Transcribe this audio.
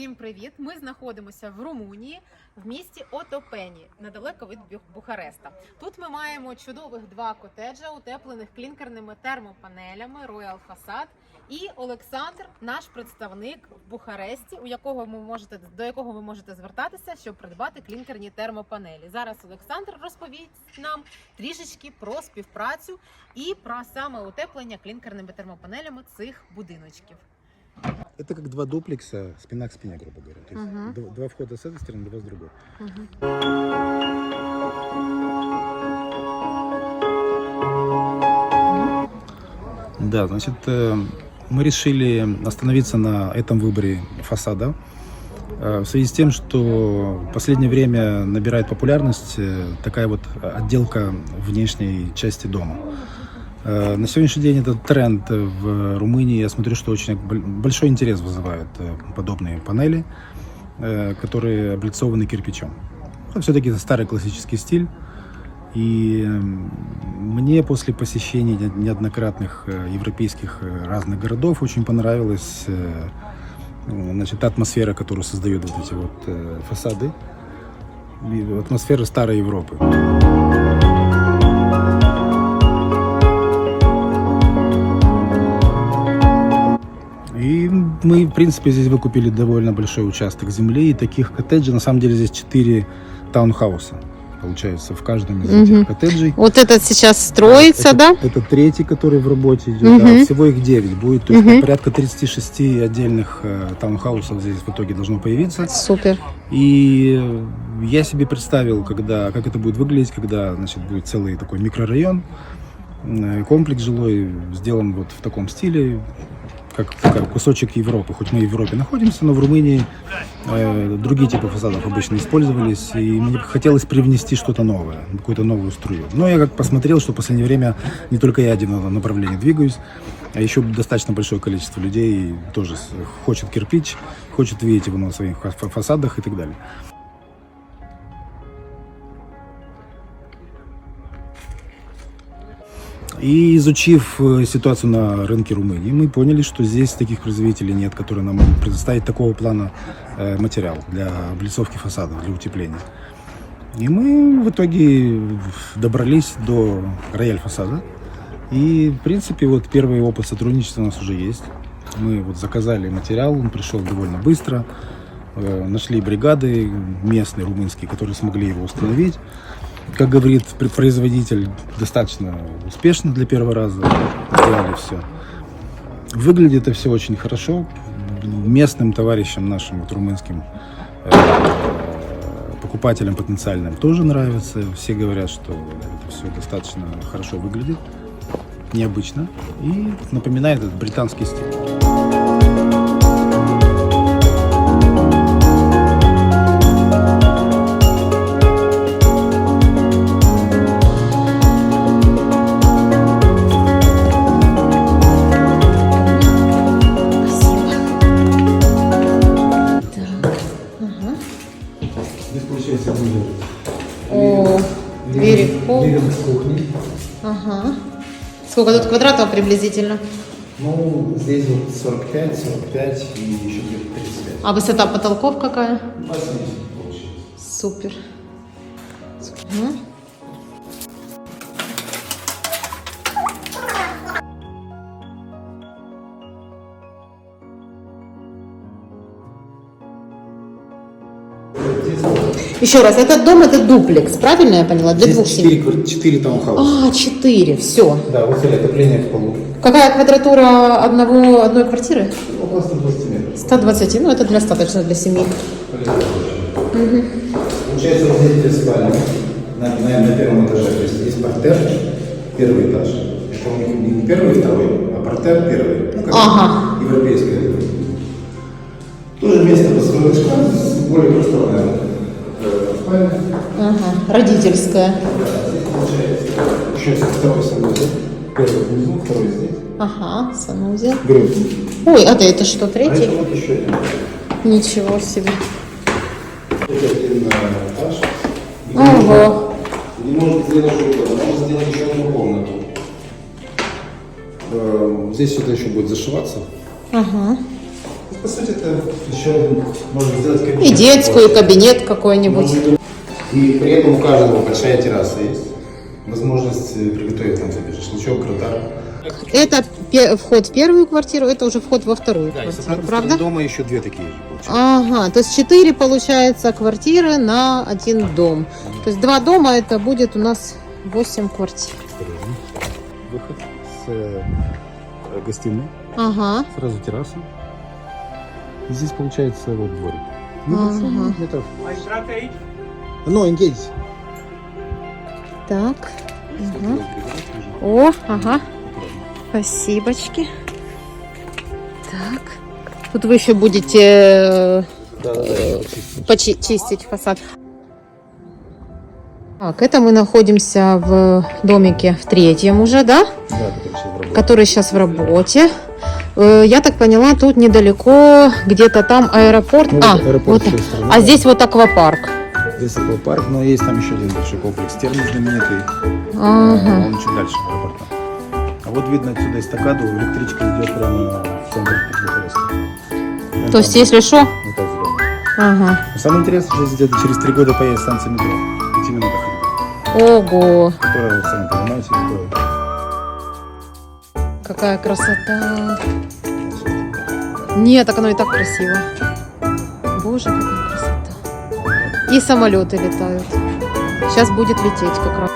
Всім привіт! Ми знаходимося в Румунії в місті Отопені, недалеко від Бухареста. Тут ми маємо чудових два котеджа, утеплених клінкерними термопанелями Royal Facade. І Олександр, наш представник в Бухаресті, у якого ви можете до якого ви можете звертатися, щоб придбати клінкерні термопанелі. Зараз Олександр розповість нам трішечки про співпрацю і про саме утеплення клінкерними термопанелями цих будиночків. Это как два дуплекса, спина к спине, грубо говоря. То есть Мгм. дв- два входа с этой стороны, два с другой. Да, значит, э, мы решили остановиться на этом выборе фасада э, в связи с тем, что в последнее время набирает популярность э, такая вот отделка внешней части дома. Э, На сегодняшний день этот тренд в Румынии, я смотрю, что очень большой интерес вызывают э, подобные панели, э, которые облицованы кирпичом. Все-таки это старый классический стиль. И мне после посещений не- неоднократных э, европейских э, разных городов очень понравилась э, значит, атмосфера, которую создают вот эти вот э, фасады. Атмосфера старой Европы. И мы, в принципе, здесь выкупили довольно большой участок земли. И таких коттеджей, на самом деле, здесь 4 таунхауса. Получается, в каждом из Мгм. этих коттеджей. Вот этот сейчас строится, это, да? Это третий, который в работе идет. Мгм. да. Всего их 9 будет. То есть Мгм. порядка 36 отдельных э, таунхаусов здесь в итоге должно появиться. Супер. И я себе представил, когда, как это будет выглядеть, когда значит, будет целый такой микрорайон, э, комплекс жилой сделан вот в таком стиле, как, как кусочек Европы. Хоть мы в Европе находимся, но в Румынии э, другие типы фасадов обычно использовались, и мне хотелось привнести что-то новое, какую-то новую струю. Но я как посмотрел, что в последнее время не только я один в этом направлении двигаюсь, а еще достаточно большое количество людей тоже хочет кирпич, хочет видеть его на своих фа- фасадах и так далее. И изучив э, ситуацию на рынке Румынии, мы поняли, что здесь таких производителей нет, которые нам могут предоставить такого плана э, материал для облицовки фасадов, для утепления. И мы в итоге добрались до рояль фасада. И, в принципе, вот первый опыт сотрудничества у нас уже есть. Мы вот заказали материал, он пришел довольно быстро. Э, Нашли бригады местные, румынские, которые смогли его установить. Как говорит пр- производитель, достаточно успешно для первого раза сделали все. Выглядит это все очень хорошо. Местным товарищам нашим, вот румынским э, покупателям потенциальным тоже нравится. Все говорят, что это все достаточно хорошо выглядит, необычно и напоминает этот британский стиль. О, двери в пол. с кухни. Ага. Сколько тут квадратов приблизительно? Ну, здесь вот 45, 45 и еще где-то 35. А высота потолков какая? 80 получилось. Супер. Мгм. Еще раз, этот дом это дуплекс, правильно я поняла? Для двух Здесь семей. 4, 4 таунхауса. А, четыре, все. Да, вот отопление в полу. Какая квадратура одного, одной квартиры? Около 120 метров. 120, ну это достаточно для семьи. Получается, вот здесь две спальни. На, на, на первом этаже. То есть здесь портер, первый этаж. Это не первый, второй, а портер первый. Ну, как Ага. европейская. Тоже место построено шкаф, более спальня. Ага, родительская. Да, здесь получается еще второй санузел. Первый внизу, второй здесь. Ага, санузел. Грудь. Ой, а это что, А третий? это вот еще один. Ничего себе. Это один этаж. И Ого. Не может сделать что угодно. Можно сделать еще одну комнату. Э, Здесь сюда еще будет зашиваться. Ага. по сути, это еще можно сделать кабинет. И детскую, и кабинет какой-нибудь. И при этом у каждого большая терраса есть. Возможность э, приготовить там себе шашлычок, гратар. Это пе- вход в первую квартиру, это уже вход во вторую Да, квартиру, правда? дома еще две такие же получается. Ага, то есть четыре, получается, квартиры на один дом. То есть два дома, это будет у нас 8 квартир. Выход с э, гостиной, Ага, сразу терраса. И здесь получается вот дворик. Небольшой, Ага. метров. Ну, engage. так. Ага. О, ага, спасибочки. Так. Тут вы еще будете э, Да, да, да. почи- чистить фасад. Так, это мы находимся в домике в третьем уже, да? Да, который сейчас в работе. Который сейчас в работе. Э, Я так поняла, тут недалеко, где-то там аэропорт. Ну, а, вот аэропорт вот а здесь вот аквапарк. Здесь аквапарк, но есть там еще один большой комплекс. Термин знаменитый. Ага. Он чуть дальше аэропорта. А вот видно отсюда эстакаду, электричка идет прямо в центр Бухареста. То есть, если что, Вот так сделано. ага. Но самое интересное, что здесь где-то через три года появится станция метро. Пяти минутах. Ого, Которая, вы сами понимаете, такое. какая красота. Нет, так оно и так красиво. Боже, какая. И самолеты летают. Сейчас будет лететь как раз.